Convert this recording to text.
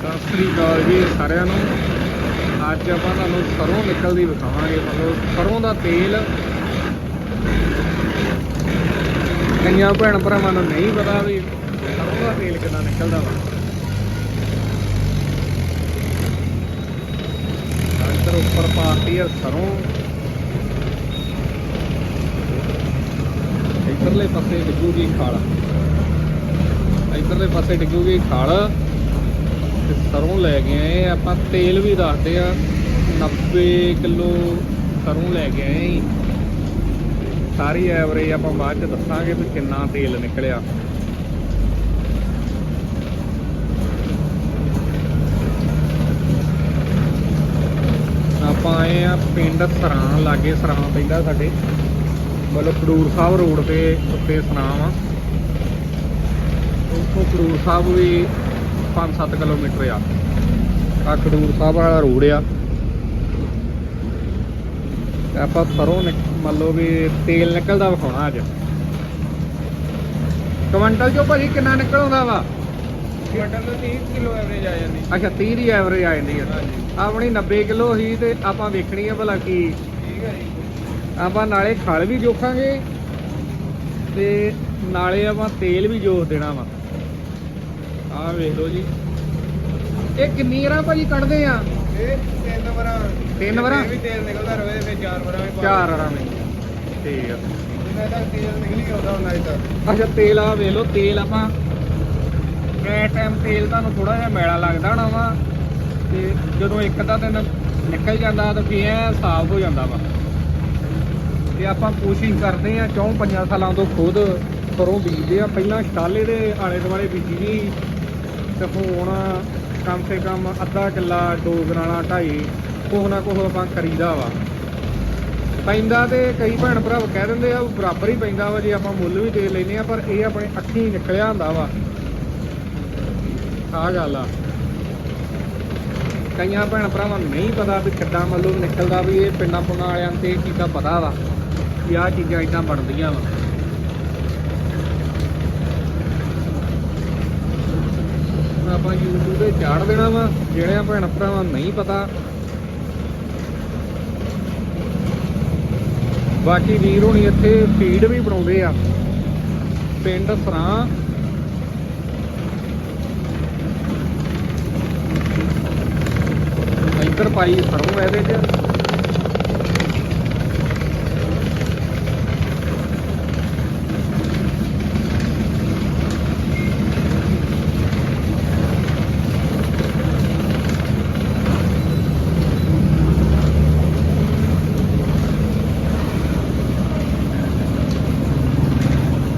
ਸਤਿ ਸ੍ਰੀ ਅਕਾਲ ਜੀ ਸਾਰਿਆਂ ਨੂੰ। ਅੱਜ ਆਪਾਂ ਤੁਹਾਨੂੰ ਸਰੋਂ ਨਿਕਲਦੀ ਵਿਖਾਵਾਂਗੇ। ਮਤਲਬ ਸਰੋਂ ਦਾ ਤੇਲ ਕਈਆਂ ਭੈਣ ਭਰਾਵਾਂ ਨੂੰ ਨਹੀਂ ਪਤਾ ਵੀ ਸਰੋਂ ਦਾ ਤੇਲ ਕਿੱਦਾਂ ਨਿਕਲਦਾ ਵਾ। ਇੱਧਰ ਉੱਪਰ ਪਾਤੀ ਹੈ ਸਰੋਂ। ਇੱਧਰਲੇ ਪਾਸੇ ਡਿੱਗੂਗੀ ਖਾਲ। ਇੱਧਰਲੇ ਪਾਸੇ ਡਿੱਗੂਗੀ ਖਾਲ। ਸਰੋਂ ਲੈ ਕੇ ਆਏ ਆਪਾਂ ਤੇਲ ਵੀ ਦੱਸਦੇ ਆ। 90 ਕਿਲੋ ਸਰੋਂ ਲੈ ਕੇ ਆਏ ਸਾਰੀ ਐਵਰੇਜ ਆਪਾਂ ਬਾਅਦ ਚ ਦੱਸਾਂਗੇ ਵੀ ਕਿੰਨਾ ਤੇਲ ਨਿਕਲਿਆ। ਆਪਾਂ ਆਏ ਆ ਪਿੰਡ ਸਰਾਂ, ਲਾਗੇ ਸਰਾਂ ਪੈਂਦਾ ਸਾਡੇ। ਮਤਲਬ ਖਡੂਰ ਸਾਹਿਬ ਰੋਡ ਤੇ ਉੱਤੇ ਸਰਾਂ ਆ ਉਥੋਂ ਖਡੂਰ ਸਾਹਿਬ ਵੀ 5-7 ਕਿਲੋਮੀਟਰ ਆ। ਆ ਖਡੂਰ ਸਾਹਿਬ ਵਾਲਾ ਰੋਡ ਆ। ਆਪਾਂ ਸਰੋਂ ਮੰਨ ਲਓ ਵੀ ਤੇਲ ਨਿਕਲਦਾ ਵਿਖਾਉਣਾ ਅੱਜ। ਕੁਇੰਟਲ ਚੋਂ ਭਾਜੀ ਕਿੰਨਾ ਨਿਕਲ ਆਉਂਦਾ ਵਾ? ਕੁਆਂਟਲ ਤੋਂ 30 ਕਿਲੋ ਐਵਰੇਜ ਆ ਜਾਂਦੀ। ਅੱਛਾ 30 ਦੀ ਐਵਰੇਜ ਆ ਜਾਂਦੀ ਆ। ਆਪਣੀ 90 ਕਿਲੋ ਸੀ ਤੇ ਆਪਾਂ ਵੇਖਣੀ ਆ ਭਲਾ ਕੀ। ਠੀਕ ਹੈ ਜੀ। ਆਪਾਂ ਨਾਲੇ ਖਲ ਵੀ ਜੋਖਾਂਗੇ ਤੇ ਨਾਲੇ ਆਪਾਂ ਤੇਲ ਵੀ ਜੋਖ ਦੇਣਾ ਵਾ। ਆਹ ਵੇਖ ਲਓ ਜੀ। ਇਹ ਕਿੰਨੀ ਰਾਂ ਭਾਜੀ ਕੱਢਦੇ ਆ? ਇਹ ਤਿੰਨ ਵਾਰਾਂ। ਤਿੰਨ ਵਾਰਾਂ? ਵੀ ਤੇਲ ਨਿਕਲਦਾ ਰਵੇ ਤੇ ਫਿਰ ਚਾਰ ਵਾਰਾਂ ਵੀ ਚਾਰ ਠੀਕ ਆ। ਤੇਲ ਨਿਕਲੀ ਆਉਂਦਾ ਉਹਨਾਂ ਤੱਕ ਅੱਛਾ ਤੇਲ ਆ ਵੇਖ ਲਓ ਤੇਲ ਆਪਾਂ ਕੈ ਟਾਈਮ ਤੇਲ ਤੁਹਾਨੂੰ ਥੋੜਾ ਜਿਹਾ ਮੈਲਾ ਲੱਗਦਾ ਹੋਣਾ ਵਾ ਤੇ ਜਦੋਂ ਇੱਕ ਅੱਧਾ ਦਿਨ ਨਿਕਲ ਜਾਂਦਾ ਤਾਂ ਫਿਰ ਐ ਸਾਫ਼ ਹੋ ਜਾਂਦਾ ਵਾ। ਤੇ ਆਪਾਂ ਕੋਸ਼ਿਸ਼ ਕਰਦੇ ਆ ਚੌਂ ਪੰਜਾਂ ਸਾਲਾਂ ਤੋਂ ਖੁਦ ਘਰੋਂ ਬੀਜਦੇ ਆ। ਪਹਿਲਾਂ ਸ਼ਟਾਲੇ ਦੇ ਆਲੇ ਦੁਆਲੇ ਬੀਜੀ ਦੀ ਤੇ ਹੁਣ ਕਮ ਸੇ ਕਮ ਅੱਧਾ ਕਿੱਲਾ ਦੋ ਗਰਾਣਾ ਢਾਈ ਕੁਛ ਨਾ ਕੁਛ ਆਪਾਂ ਕਰੀਦਾ ਵਾ। ਪੈਂਦਾ ਤੇ ਕਈ ਭੈਣ ਭਰਾ ਕਹਿ ਦਿੰਦੇ ਆ, ਉਹ ਬਰਾਬਰ ਹੀ ਪੈਂਦਾ ਵਾ, ਜੇ ਆਪਾਂ ਮੁੱਲ ਵੀ ਦੇ ਲੈਨੇ ਆ, ਪਰ ਇਹ ਆਪਣੇ ਅੱਖੀਂ ਨਿਕਲਿਆ ਹੁੰਦਾ ਵਾ। ਆਹ ਗੱਲ ਆ। ਕਈਆਂ ਭੈਣ ਭਰਾਵਾਂ ਨੂੰ ਨਹੀਂ ਪਤਾ ਵੀ ਕਿੱਦਾਂ ਮਤਲਬ ਨਿਕਲਦਾ ਵੀ ਇਹ ਪਿੰਡਾਂ ਪੁੰਡਾਂ ਵਾਲਿਆਂ ਤੇ ਇਹ ਚੀਜ਼ਾਂ ਪਤਾ ਵਾ, ਵੀ ਆਹ ਚੀਜ਼ਾਂ ਇਦਾਂ ਬਣਦੀਆਂ ਵਾ। ਆਪਾਂ YouTube ਤੇ ਚਾੜ ਦੇਣਾ ਵਾ, ਜਿਹੜਿਆਂ ਭੈਣ ਭਰਾਵਾਂ ਨੂੰ ਨਹੀਂ ਪਤਾ। ਬਾਕੀ ਵੀਰ ਹੋਣੀ ਇੱਥੇ ਫੀਡ ਵੀ ਬਣਾਉਂਦੇ ਆ। ਪਿੰਡ ਸਰਾਂ। ਇੱਧਰ ਪਾਈ ਸਰੋਂ ਇਹਦੇ ਚ।